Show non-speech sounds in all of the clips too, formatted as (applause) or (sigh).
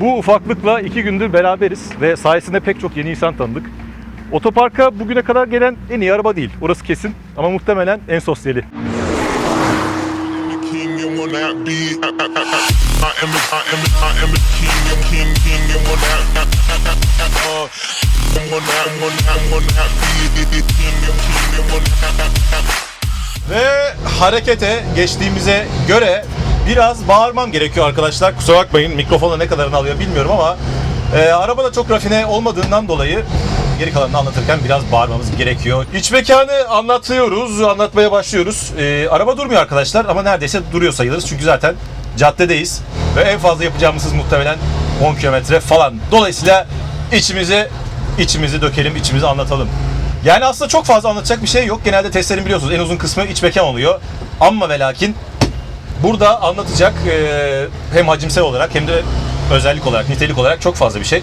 Bu ufaklıkla iki gündür beraberiz ve sayesinde pek çok yeni insan tanıdık. Otoparka bugüne kadar gelen en iyi araba değil. Orası kesin ama muhtemelen en sosyali. Ve harekete geçtiğimize göre biraz bağırmam gerekiyor arkadaşlar. Kusura bakmayın mikrofonu ne kadarını alıyor bilmiyorum ama e, arabada çok rafine olmadığından dolayı geri kalanını anlatırken biraz bağırmamız gerekiyor. İç mekanı anlatıyoruz, anlatmaya başlıyoruz. E, araba durmuyor arkadaşlar ama neredeyse duruyor sayılırız çünkü zaten caddedeyiz. Ve en fazla yapacağımız hız muhtemelen 10 kilometre falan. Dolayısıyla içimize içimizi dökelim, içimizi anlatalım. Yani aslında çok fazla anlatacak bir şey yok. Genelde testlerin biliyorsunuz en uzun kısmı iç mekan oluyor. Ama ve lakin burada anlatacak e, hem hacimsel olarak hem de özellik olarak, nitelik olarak çok fazla bir şey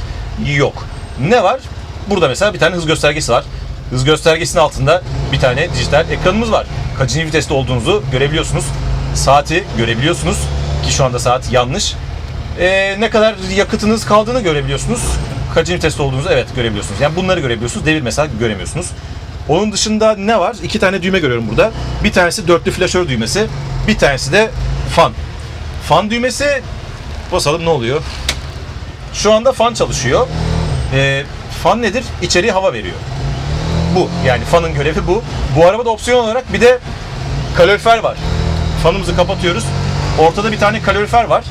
yok. Ne var? Burada mesela bir tane hız göstergesi var. Hız göstergesinin altında bir tane dijital ekranımız var. Kaçıncı viteste olduğunuzu görebiliyorsunuz. Saati görebiliyorsunuz. Ki şu anda saat yanlış. E, ne kadar yakıtınız kaldığını görebiliyorsunuz. Kaçıncı viteste olduğunuzu evet görebiliyorsunuz. Yani bunları görebiliyorsunuz. Devir mesela göremiyorsunuz. Onun dışında ne var? İki tane düğme görüyorum burada. Bir tanesi dörtlü flaşör düğmesi. Bir tanesi de fan. Fan düğmesi basalım ne oluyor? Şu anda fan çalışıyor. Ee, fan nedir? İçeriye hava veriyor. Bu. Yani fanın görevi bu. Bu arabada opsiyon olarak bir de kalorifer var. Fanımızı kapatıyoruz. Ortada bir tane kalorifer var.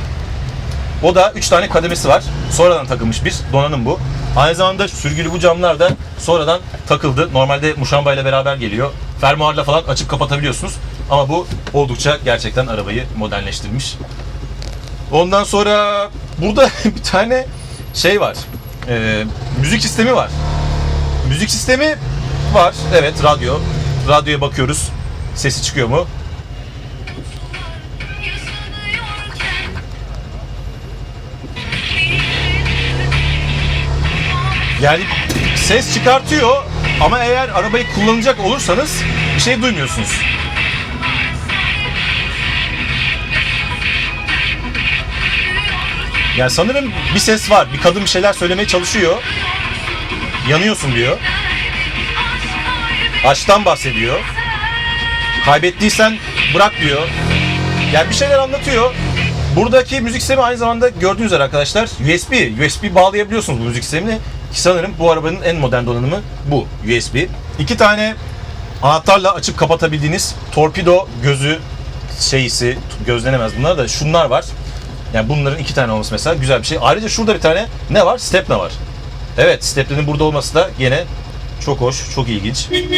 O da 3 tane kademesi var. Sonradan takılmış bir donanım bu. Aynı zamanda sürgülü bu camlar da sonradan takıldı. Normalde muşamba ile beraber geliyor. Fermuarla falan açıp kapatabiliyorsunuz. Ama bu oldukça gerçekten arabayı modernleştirmiş. Ondan sonra burada (laughs) bir tane şey var. Ee, müzik sistemi var. Müzik sistemi var. Evet radyo. Radyoya bakıyoruz. Sesi çıkıyor mu? Yani ses çıkartıyor ama eğer arabayı kullanacak olursanız bir şey duymuyorsunuz. Yani sanırım bir ses var. Bir kadın bir şeyler söylemeye çalışıyor. Yanıyorsun diyor. Aşktan bahsediyor. Kaybettiysen bırak diyor. Yani bir şeyler anlatıyor. Buradaki müzik sistemi aynı zamanda gördüğünüz üzere arkadaşlar USB. USB bağlayabiliyorsunuz bu müzik sistemini. Ki sanırım bu arabanın en modern donanımı bu USB. İki tane anahtarla açıp kapatabildiğiniz torpido gözü şeyisi gözlenemez bunlar da şunlar var. Yani bunların iki tane olması mesela güzel bir şey. Ayrıca şurada bir tane ne var? Stepna var. Evet, stepnenin burada olması da gene çok hoş, çok ilginç.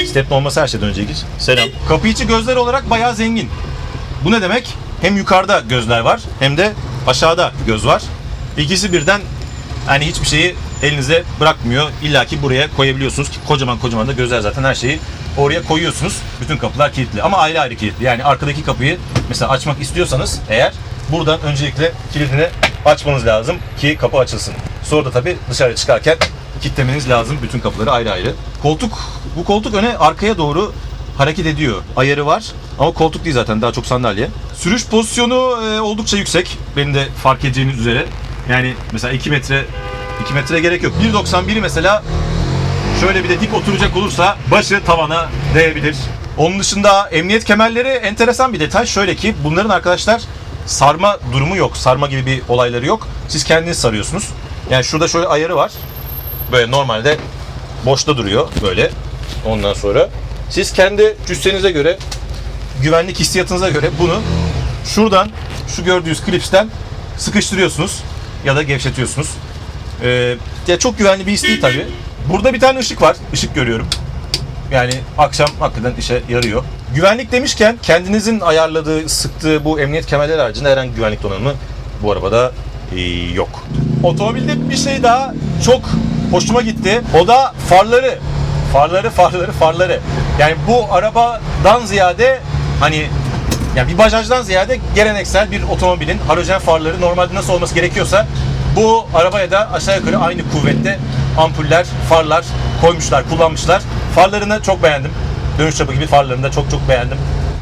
Stepne olması her şeyden önce ilginç. Selam. Kapı içi gözler olarak bayağı zengin. Bu ne demek? Hem yukarıda gözler var hem de aşağıda göz var. İkisi birden hani hiçbir şeyi elinize bırakmıyor. İlla ki buraya koyabiliyorsunuz ki kocaman kocaman da gözler zaten her şeyi oraya koyuyorsunuz. Bütün kapılar kilitli ama ayrı ayrı kilitli. Yani arkadaki kapıyı mesela açmak istiyorsanız eğer buradan öncelikle kilidini açmanız lazım ki kapı açılsın. Sonra da tabii dışarı çıkarken kilitlemeniz lazım bütün kapıları ayrı ayrı. Koltuk, bu koltuk öne arkaya doğru hareket ediyor. Ayarı var ama koltuk değil zaten daha çok sandalye. Sürüş pozisyonu e, oldukça yüksek. Benim de fark edeceğiniz üzere. Yani mesela 2 metre 2 metre gerek yok. 1.91'i mesela şöyle bir de dik oturacak olursa başı tavana değebilir. Onun dışında emniyet kemerleri enteresan bir detay. Şöyle ki bunların arkadaşlar sarma durumu yok. Sarma gibi bir olayları yok. Siz kendiniz sarıyorsunuz. Yani şurada şöyle ayarı var. Böyle normalde boşta duruyor böyle. Ondan sonra siz kendi cüssenize göre güvenlik hissiyatınıza göre bunu şuradan şu gördüğünüz klipsten sıkıştırıyorsunuz ya da gevşetiyorsunuz. Ee, ya çok güvenli bir his değil tabii. Burada bir tane ışık var. Işık görüyorum. Yani akşam hakikaten işe yarıyor. Güvenlik demişken kendinizin ayarladığı, sıktığı bu emniyet kemerleri haricinde herhangi güvenlik donanımı bu arabada e, yok. Otomobilde bir şey daha çok hoşuma gitti. O da farları. Farları, farları, farları. Yani bu arabadan ziyade hani yani bir bajajdan ziyade geleneksel bir otomobilin halojen farları normalde nasıl olması gerekiyorsa bu arabaya da aşağı yukarı aynı kuvvette ampuller, farlar koymuşlar, kullanmışlar. Farlarını çok beğendim. Dönüş çapı gibi farlarını da çok çok beğendim.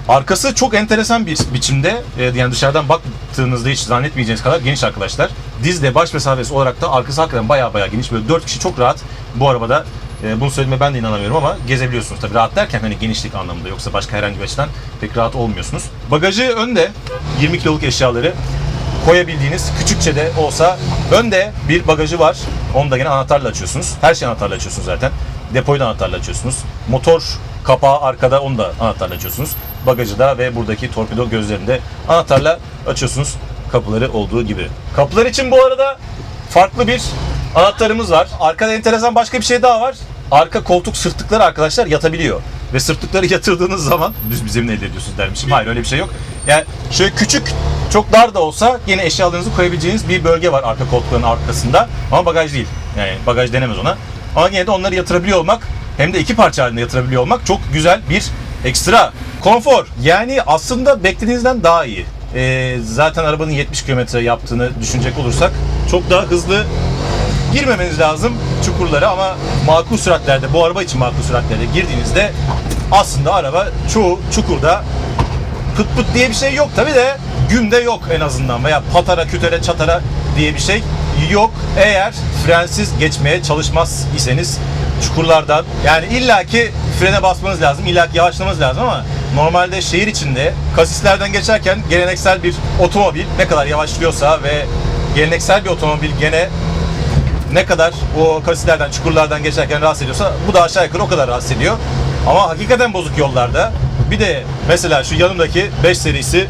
Arkası çok enteresan bir biçimde. e, Yani dışarıdan baktığınızda hiç zannetmeyeceğiniz kadar geniş arkadaşlar. dizle baş mesafesi olarak da arkası hakikaten baya baya geniş. Böyle 4 kişi çok rahat bu arabada e, bunu söylediğime ben de inanamıyorum ama gezebiliyorsunuz. Tabii rahat derken hani genişlik anlamında yoksa başka herhangi bir açıdan pek rahat olmuyorsunuz. Bagajı önde 20 kiloluk eşyaları koyabildiğiniz küçükçe de olsa önde bir bagajı var. Onu da gene anahtarla açıyorsunuz. Her şeyi anahtarla açıyorsunuz zaten. Depoyu da anahtarla açıyorsunuz. Motor kapağı arkada onu da anahtarla açıyorsunuz. Bagajı da ve buradaki torpido gözlerini de anahtarla açıyorsunuz. Kapıları olduğu gibi. Kapılar için bu arada farklı bir anahtarımız var. Arkada enteresan başka bir şey daha var. Arka koltuk sırtlıkları arkadaşlar yatabiliyor. Ve sırtlıkları (laughs) yatırdığınız zaman düz bir zemin elde ediyorsunuz dermişim. Hayır öyle bir şey yok. Yani şöyle küçük, çok dar da olsa yine eşyalarınızı koyabileceğiniz bir bölge var arka koltukların arkasında. Ama bagaj değil. Yani bagaj denemez ona. Ama yine de onları yatırabiliyor olmak hem de iki parça halinde yatırabiliyor olmak çok güzel bir ekstra. Konfor. Yani aslında beklediğinizden daha iyi. Ee, zaten arabanın 70 km yaptığını düşünecek olursak çok daha hızlı girmemeniz lazım çukurlara ama makul süratlerde bu araba için makul süratlerde girdiğinizde aslında araba çoğu çukurda pıt pıt diye bir şey yok tabi de günde yok en azından veya patara kütere çatara diye bir şey yok eğer frensiz geçmeye çalışmaz iseniz çukurlardan yani illaki frene basmanız lazım illaki yavaşlamanız lazım ama normalde şehir içinde kasislerden geçerken geleneksel bir otomobil ne kadar yavaşlıyorsa ve geleneksel bir otomobil gene ne kadar o kasislerden, çukurlardan geçerken rahatsız ediyorsa bu da aşağı yukarı o kadar rahatsız ediyor. Ama hakikaten bozuk yollarda. Bir de mesela şu yanımdaki 5 serisi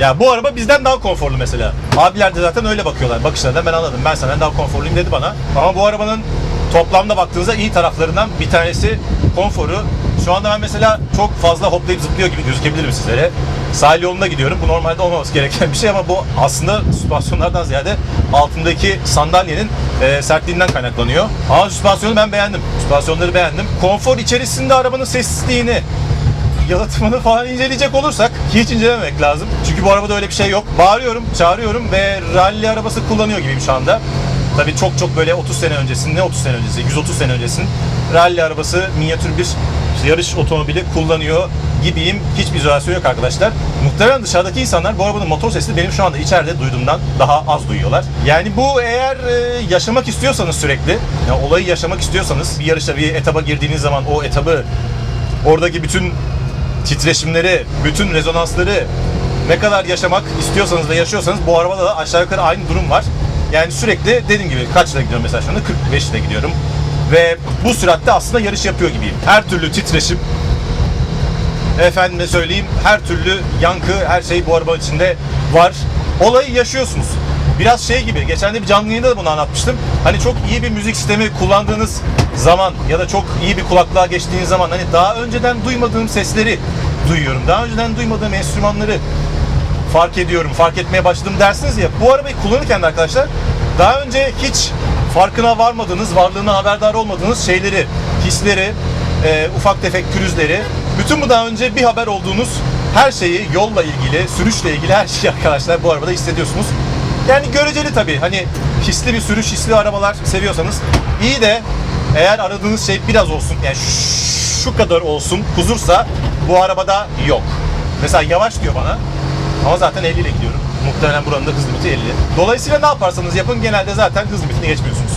ya bu araba bizden daha konforlu mesela. Abiler de zaten öyle bakıyorlar. Bakışlarından ben anladım. Ben senden daha konforluyum dedi bana. Ama bu arabanın toplamda baktığınızda iyi taraflarından bir tanesi konforu. Şu anda ben mesela çok fazla hoplayıp zıplıyor gibi gözükebilirim sizlere. Sahil yolunda gidiyorum. Bu normalde olmaması gereken bir şey ama bu aslında süspansiyonlardan ziyade altındaki sandalyenin e, sertliğinden kaynaklanıyor. Ama süspansiyonu ben beğendim. Süspansiyonları beğendim. Konfor içerisinde arabanın sessizliğini, yalıtımını falan inceleyecek olursak hiç incelememek lazım. Çünkü bu arabada öyle bir şey yok. Bağırıyorum, çağırıyorum ve rally arabası kullanıyor gibiyim şu anda. Tabii çok çok böyle 30 sene öncesinin, ne 30 sene öncesi, 130 sene öncesinin rally arabası minyatür bir yarış otomobili kullanıyor gibiyim. Hiçbir izolasyon yok arkadaşlar. Muhtemelen dışarıdaki insanlar bu arabanın motor sesini benim şu anda içeride duyduğumdan daha az duyuyorlar. Yani bu eğer e, yaşamak istiyorsanız sürekli, yani olayı yaşamak istiyorsanız bir yarışta bir etaba girdiğiniz zaman o etabı oradaki bütün titreşimleri, bütün rezonansları ne kadar yaşamak istiyorsanız ve yaşıyorsanız bu arabada da aşağı yukarı aynı durum var. Yani sürekli dediğim gibi kaçla gidiyorum mesela şu anda 45 ile gidiyorum. Ve bu süratte aslında yarış yapıyor gibiyim. Her türlü titreşim, efendime söyleyeyim her türlü yankı, her şey bu araba içinde var. Olayı yaşıyorsunuz. Biraz şey gibi, geçen de bir canlı yayında da bunu anlatmıştım. Hani çok iyi bir müzik sistemi kullandığınız zaman ya da çok iyi bir kulaklığa geçtiğiniz zaman hani daha önceden duymadığım sesleri duyuyorum. Daha önceden duymadığım enstrümanları fark ediyorum, fark etmeye başladım dersiniz ya. Bu arabayı kullanırken de arkadaşlar daha önce hiç farkına varmadığınız, varlığına haberdar olmadığınız şeyleri, hisleri, e, ufak tefek pürüzleri, bütün bu daha önce bir haber olduğunuz her şeyi yolla ilgili, sürüşle ilgili her şeyi arkadaşlar bu arabada hissediyorsunuz. Yani göreceli tabii. Hani hisli bir sürüş, hisli arabalar seviyorsanız iyi de eğer aradığınız şey biraz olsun, yani şu kadar olsun, huzursa bu arabada yok. Mesela yavaş diyor bana. Ama zaten 50 ile gidiyorum. Muhtemelen buranın da hız limiti 50. Dolayısıyla ne yaparsanız yapın genelde zaten hız limitini geçmiyorsunuz.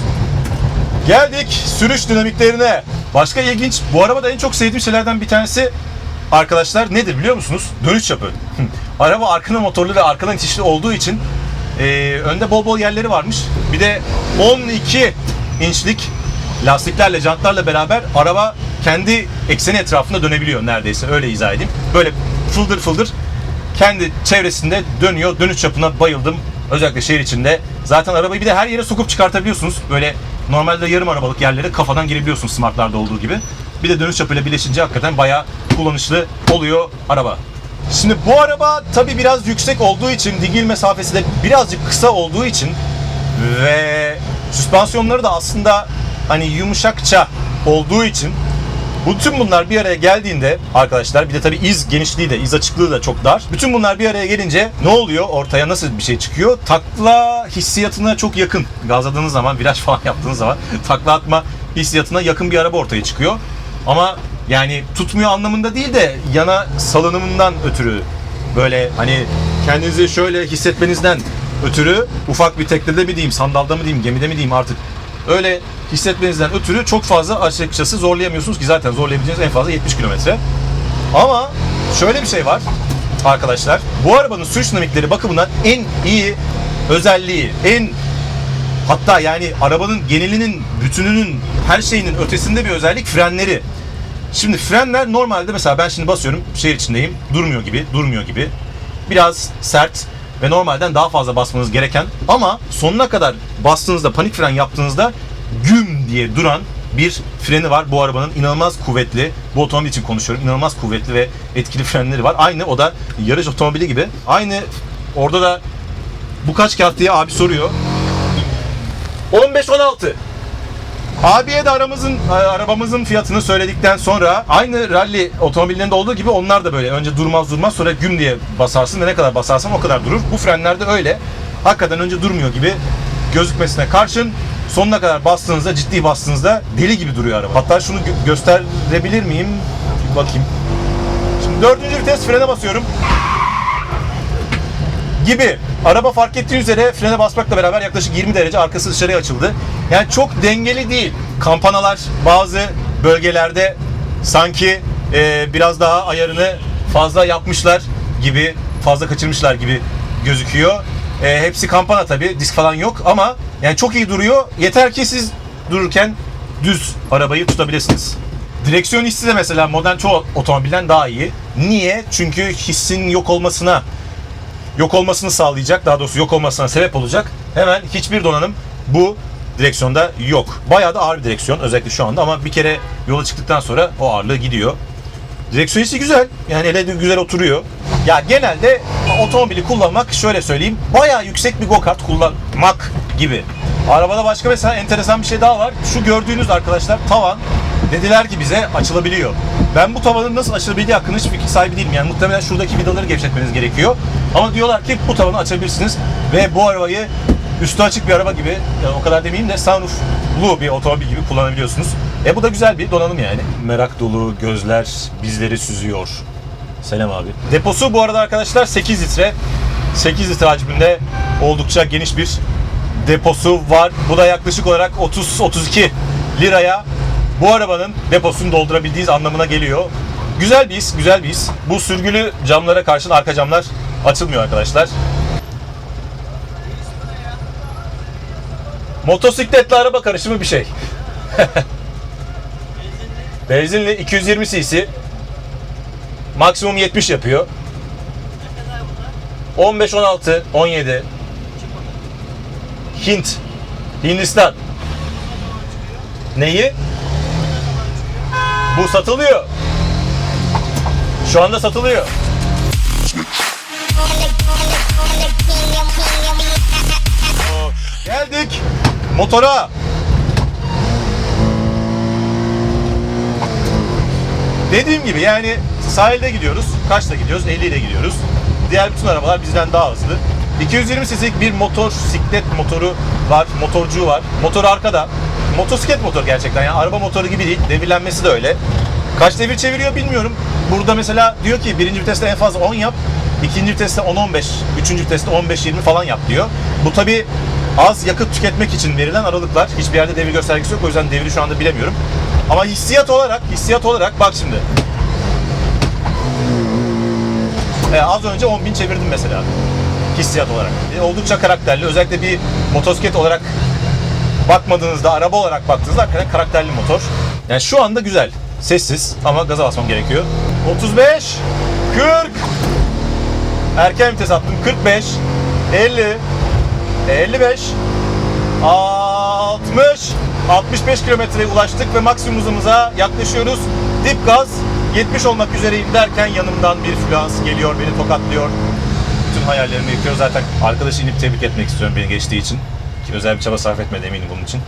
Geldik sürüş dinamiklerine. Başka ilginç, bu arabada en çok sevdiğim şeylerden bir tanesi arkadaşlar nedir biliyor musunuz? Dönüş çapı. Araba arkadan motorlu ve arkadan itişli olduğu için e, önde bol bol yerleri varmış. Bir de 12 inçlik lastiklerle, jantlarla beraber araba kendi ekseni etrafında dönebiliyor neredeyse. Öyle izah edeyim. Böyle fıldır fıldır kendi çevresinde dönüyor. Dönüş çapına bayıldım. Özellikle şehir içinde. Zaten arabayı bir de her yere sokup çıkartabiliyorsunuz. Böyle normalde yarım arabalık yerlere kafadan girebiliyorsunuz smartlarda olduğu gibi. Bir de dönüş çapıyla birleşince hakikaten bayağı kullanışlı oluyor araba. Şimdi bu araba tabi biraz yüksek olduğu için, dingil mesafesi de birazcık kısa olduğu için ve süspansiyonları da aslında hani yumuşakça olduğu için bütün bunlar bir araya geldiğinde arkadaşlar bir de tabii iz genişliği de iz açıklığı da çok dar. Bütün bunlar bir araya gelince ne oluyor? Ortaya nasıl bir şey çıkıyor? Takla hissiyatına çok yakın. Gazladığınız zaman, viraj falan yaptığınız zaman takla atma hissiyatına yakın bir araba ortaya çıkıyor. Ama yani tutmuyor anlamında değil de yana salınımından ötürü böyle hani kendinizi şöyle hissetmenizden ötürü ufak bir teknede mi diyeyim, sandalda mı diyeyim, gemide mi diyeyim artık öyle hissetmenizden ötürü çok fazla açıkçası zorlayamıyorsunuz ki zaten zorlayabileceğiniz en fazla 70 kilometre. Ama şöyle bir şey var arkadaşlar. Bu arabanın sürüş dinamikleri bakımından en iyi özelliği, en hatta yani arabanın genelinin, bütününün, her şeyinin ötesinde bir özellik frenleri. Şimdi frenler normalde mesela ben şimdi basıyorum şehir içindeyim. Durmuyor gibi durmuyor gibi. Biraz sert ve normalden daha fazla basmanız gereken ama sonuna kadar bastığınızda panik fren yaptığınızda güm diye duran bir freni var. Bu arabanın inanılmaz kuvvetli bu otomobil için konuşuyorum inanılmaz kuvvetli ve etkili frenleri var. Aynı o da yarış otomobili gibi. Aynı orada da bu kaç kağıt diye abi soruyor. 15-16 Abiye de aramızın arabamızın fiyatını söyledikten sonra aynı rally otomobillerinde olduğu gibi onlar da böyle önce durmaz durmaz sonra güm diye basarsın ve ne kadar basarsan o kadar durur. Bu frenlerde öyle. Hakikaten önce durmuyor gibi gözükmesine karşın sonuna kadar bastığınızda ciddi bastığınızda deli gibi duruyor araba. Hatta şunu gö- gösterebilir miyim? Bir bakayım. Şimdi dördüncü vites frene basıyorum gibi. Araba fark ettiği üzere frene basmakla beraber yaklaşık 20 derece arkası dışarıya açıldı. Yani çok dengeli değil. Kampanalar bazı bölgelerde sanki e, biraz daha ayarını fazla yapmışlar gibi, fazla kaçırmışlar gibi gözüküyor. E, hepsi kampana tabi, disk falan yok ama yani çok iyi duruyor. Yeter ki siz dururken düz arabayı tutabilirsiniz. Direksiyon hissi de mesela modern çoğu otomobilden daha iyi. Niye? Çünkü hissin yok olmasına yok olmasını sağlayacak, daha doğrusu yok olmasına sebep olacak. Hemen hiçbir donanım bu direksiyonda yok. Bayağı da ağır bir direksiyon özellikle şu anda ama bir kere yola çıktıktan sonra o ağırlığı gidiyor. Direksiyon hissi güzel. Yani ele güzel oturuyor. Ya genelde otomobili kullanmak şöyle söyleyeyim. Bayağı yüksek bir go-kart kullanmak gibi. Arabada başka mesela enteresan bir şey daha var. Şu gördüğünüz arkadaşlar tavan dediler ki bize açılabiliyor. Ben bu tavanın nasıl açılabildiği hakkında hiçbir fikir sahibi değilim. Yani muhtemelen şuradaki vidaları gevşetmeniz gerekiyor. Ama diyorlar ki bu tavanı açabilirsiniz ve bu arabayı üstü açık bir araba gibi, yani o kadar demeyeyim de sunrooflu bir otomobil gibi kullanabiliyorsunuz. E bu da güzel bir donanım yani. Merak dolu gözler bizleri süzüyor. Selam abi. Deposu bu arada arkadaşlar 8 litre. 8 litre hacminde oldukça geniş bir deposu var. Bu da yaklaşık olarak 30-32 liraya bu arabanın deposunu doldurabildiğiniz anlamına geliyor. Güzel bir his, güzel bir his. Bu sürgülü camlara karşın arka camlar açılmıyor arkadaşlar. Motosikletle araba karışımı bir şey. (laughs) Benzinli 220 cc. Maksimum 70 yapıyor. 15, 16, 17. Hint. Hindistan. Neyi? Bu satılıyor. Şu anda satılıyor. Geldik motora. Dediğim gibi yani sahilde gidiyoruz. Kaçta gidiyoruz? 50 ile gidiyoruz. Diğer bütün arabalar bizden daha hızlı. 220 cc'lik bir motor, siklet motoru var, motorcuğu var. Motor arkada. Motosiklet motor gerçekten yani araba motoru gibi değil. Devirlenmesi de öyle. Kaç devir çeviriyor bilmiyorum. Burada mesela diyor ki birinci viteste en fazla 10 yap. ikinci viteste 10-15, üçüncü viteste 15-20 falan yap diyor. Bu tabi az yakıt tüketmek için verilen aralıklar. Hiçbir yerde devir göstergesi yok o yüzden devri şu anda bilemiyorum. Ama hissiyat olarak, hissiyat olarak bak şimdi. E, az önce 10.000 çevirdim mesela. Hissiyat olarak. E, oldukça karakterli. Özellikle bir motosiklet olarak bakmadığınızda, araba olarak baktığınızda hakikaten karakterli motor. Yani şu anda güzel. Sessiz ama gaza basmam gerekiyor. 35, 40, erken vites attım. 45, 50, 55, 60, 65 kilometreye ulaştık ve maksimum hızımıza yaklaşıyoruz. Dip gaz 70 olmak üzereyim derken yanımdan bir flans geliyor, beni tokatlıyor. Bütün hayallerimi yıkıyor. Zaten arkadaşı inip tebrik etmek istiyorum beni geçtiği için. Ki özel bir çaba sarf etmedi eminim bunun için.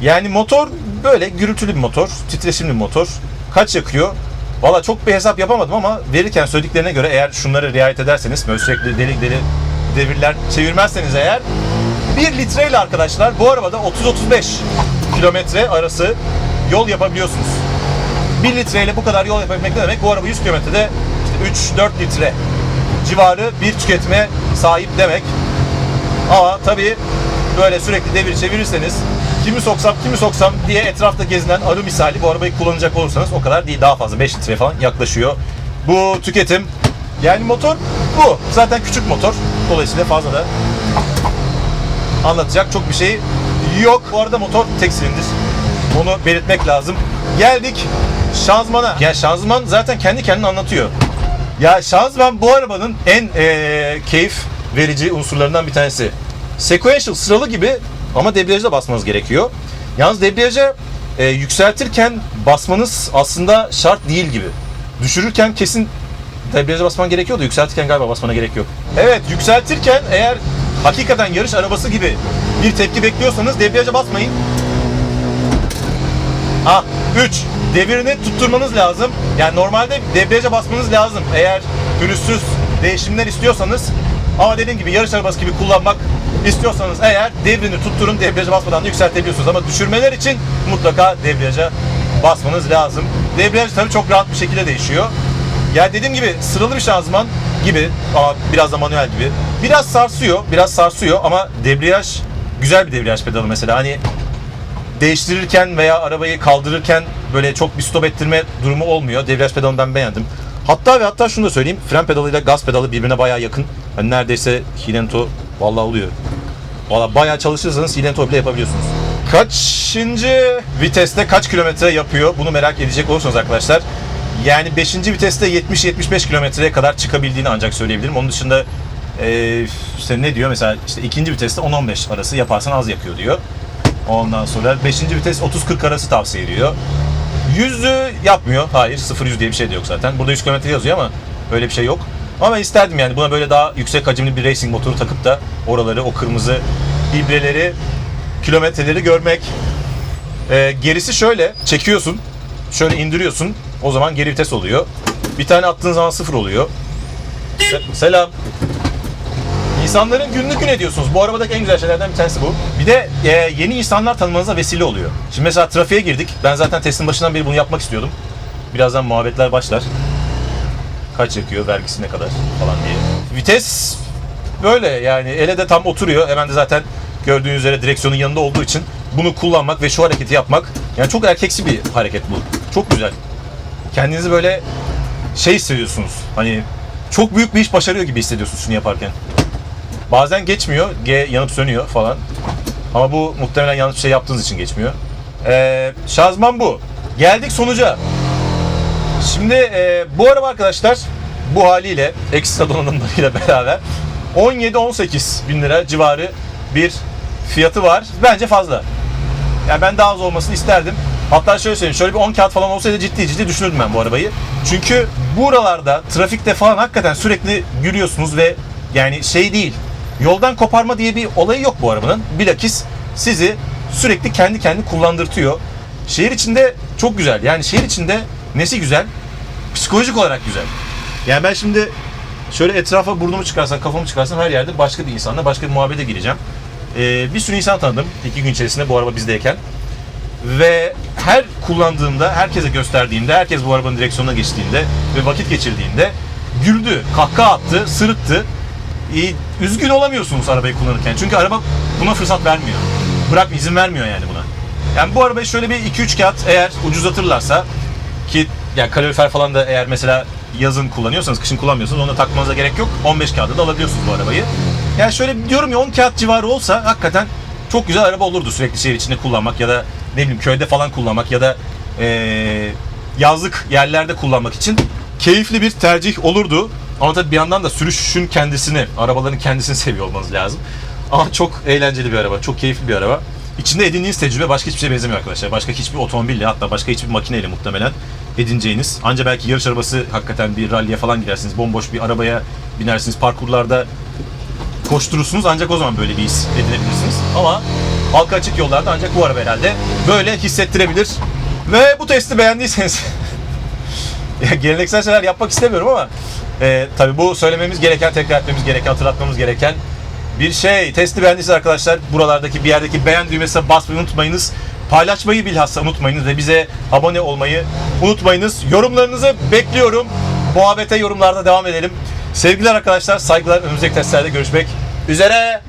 Yani motor böyle gürültülü bir motor, titreşimli bir motor. Kaç yakıyor? Valla çok bir hesap yapamadım ama verirken söylediklerine göre eğer şunları riayet ederseniz, böyle sürekli deli deli devirler çevirmezseniz eğer 1 litreyle arkadaşlar bu arabada 30-35 kilometre arası yol yapabiliyorsunuz. 1 litreyle bu kadar yol yapabilmek ne demek? Bu araba 100 kilometrede işte 3-4 litre civarı bir tüketime sahip demek. Ama tabii böyle sürekli devir çevirirseniz kimi soksam kimi soksam diye etrafta gezinen arı misali bu arabayı kullanacak olursanız o kadar değil daha fazla 5 litre falan yaklaşıyor. Bu tüketim yani motor bu. Zaten küçük motor. Dolayısıyla fazla da anlatacak çok bir şey yok. Bu arada motor tek silindir. Onu belirtmek lazım. Geldik şanzımana. Ya şanzıman zaten kendi kendini anlatıyor. Ya şanzıman bu arabanın en eee, keyif verici unsurlarından bir tanesi. Sequential sıralı gibi ama debriyaja basmanız gerekiyor. Yalnız debriyaja eee, yükseltirken basmanız aslında şart değil gibi. Düşürürken kesin debriyaja basman gerekiyor da yükseltirken galiba basmana gerek yok. Evet yükseltirken eğer hakikaten yarış arabası gibi bir tepki bekliyorsanız debriyaja basmayın. Ah 3. Devirini tutturmanız lazım. Yani normalde debriyaja basmanız lazım. Eğer pürüzsüz değişimler istiyorsanız ama dediğim gibi yarış arabası gibi kullanmak istiyorsanız eğer devrini tutturun debriyaja basmadan da yükseltebiliyorsunuz. Ama düşürmeler için mutlaka debriyaja basmanız lazım. Debriyaj tabii çok rahat bir şekilde değişiyor. Ya dediğim gibi sıralı bir şanzıman gibi ama biraz da manuel gibi. Biraz sarsıyor, biraz sarsıyor ama debriyaj güzel bir debriyaj pedalı mesela. Hani değiştirirken veya arabayı kaldırırken böyle çok bir stop ettirme durumu olmuyor. Debriyaj pedalını ben beğendim. Hatta ve hatta şunu da söyleyeyim. Fren pedalıyla gaz pedalı birbirine bayağı yakın. Hani neredeyse Hilento vallahi oluyor. Valla bayağı çalışırsanız Hilento bile yapabiliyorsunuz. Kaçıncı viteste kaç kilometre yapıyor? Bunu merak edecek olursanız arkadaşlar. Yani 5. viteste 70-75 kilometreye kadar çıkabildiğini ancak söyleyebilirim. Onun dışında eee, işte ne diyor mesela işte ikinci viteste 10-15 arası yaparsan az yakıyor diyor. Ondan sonra 5. vites 30-40 arası tavsiye ediyor. 100'ü yapmıyor. Hayır 0-100 diye bir şey de yok zaten. Burada 100 km yazıyor ama öyle bir şey yok. Ama ben isterdim yani buna böyle daha yüksek hacimli bir racing motoru takıp da oraları o kırmızı ibreleri kilometreleri görmek. Ee, gerisi şöyle çekiyorsun. Şöyle indiriyorsun. O zaman geri vites oluyor. Bir tane attığın zaman sıfır oluyor. Se- Selam. İnsanların günlük gün ediyorsunuz. Bu arabadaki en güzel şeylerden bir tanesi bu. Bir de e, yeni insanlar tanımanıza vesile oluyor. Şimdi mesela trafiğe girdik. Ben zaten testin başından beri bunu yapmak istiyordum. Birazdan muhabbetler başlar. Kaç yakıyor, vergisi ne kadar falan diye. Vites böyle yani ele de tam oturuyor. Hemen de zaten gördüğünüz üzere direksiyonun yanında olduğu için bunu kullanmak ve şu hareketi yapmak yani çok erkeksi bir hareket bu. Çok güzel. Kendinizi böyle şey hissediyorsunuz. Hani çok büyük bir iş başarıyor gibi hissediyorsunuz şunu yaparken. Bazen geçmiyor. G yanıp sönüyor falan. Ama bu muhtemelen yanlış bir şey yaptığınız için geçmiyor. Ee, şanzıman bu. Geldik sonuca. Şimdi e, bu araba arkadaşlar bu haliyle ekstra donanımlarıyla (laughs) beraber 17-18 bin lira civarı bir fiyatı var. Bence fazla. Yani ben daha az olmasını isterdim. Hatta şöyle söyleyeyim, şöyle bir 10 kağıt falan olsaydı ciddi ciddi düşünürdüm ben bu arabayı. Çünkü buralarda, trafikte falan hakikaten sürekli gülüyorsunuz ve yani şey değil, yoldan koparma diye bir olayı yok bu arabanın. Bilakis sizi sürekli kendi kendi kullandırtıyor. Şehir içinde çok güzel. Yani şehir içinde nesi güzel? Psikolojik olarak güzel. Yani ben şimdi şöyle etrafa burnumu çıkarsam, kafamı çıkarsam her yerde başka bir insanla başka bir muhabbete gireceğim. Ee, bir sürü insan tanıdım iki gün içerisinde bu araba bizdeyken. Ve her kullandığımda, herkese gösterdiğimde, herkes bu arabanın direksiyonuna geçtiğinde ve vakit geçirdiğinde güldü, kahkaha attı, sırıttı. Ee, üzgün olamıyorsunuz arabayı kullanırken. Çünkü araba buna fırsat vermiyor. Bırak izin vermiyor yani buna. Yani bu arabayı şöyle bir 2-3 kağıt eğer ucuzlatırlarsa ki yani kalorifer falan da eğer mesela yazın kullanıyorsanız, kışın kullanmıyorsanız onu da takmanıza gerek yok. 15 kağıda da alabiliyorsunuz bu arabayı. Yani şöyle diyorum ya 10 kağıt civarı olsa hakikaten çok güzel araba olurdu sürekli şehir içinde kullanmak ya da ne bileyim köyde falan kullanmak ya da eee, yazlık yerlerde kullanmak için keyifli bir tercih olurdu. Ama tabii bir yandan da sürüşün kendisini, arabaların kendisini (laughs) seviyor olmanız lazım. Ama çok eğlenceli bir araba, çok keyifli bir araba. İçinde edindiğiniz tecrübe başka hiçbir şeye benzemiyor arkadaşlar. Başka hiçbir otomobille hatta başka hiçbir makineyle muhtemelen edineceğiniz. Anca belki yarış arabası hakikaten bir ralliye falan gidersiniz. Bomboş bir arabaya binersiniz. Parkurlarda koşturursunuz ancak o zaman böyle bir his edinebilirsiniz. Ama halka açık yollarda ancak bu araba herhalde böyle hissettirebilir. Ve bu testi beğendiyseniz (laughs) ya geleneksel şeyler yapmak istemiyorum ama e, tabii bu söylememiz gereken, tekrar etmemiz gereken, hatırlatmamız gereken bir şey. Testi beğendiyseniz arkadaşlar buralardaki bir yerdeki beğen düğmesine basmayı unutmayınız. Paylaşmayı bilhassa unutmayınız ve bize abone olmayı unutmayınız. Yorumlarınızı bekliyorum. Muhabbete yorumlarda devam edelim. Sevgiler arkadaşlar, saygılar. Önümüzdeki testlerde görüşmek üzere.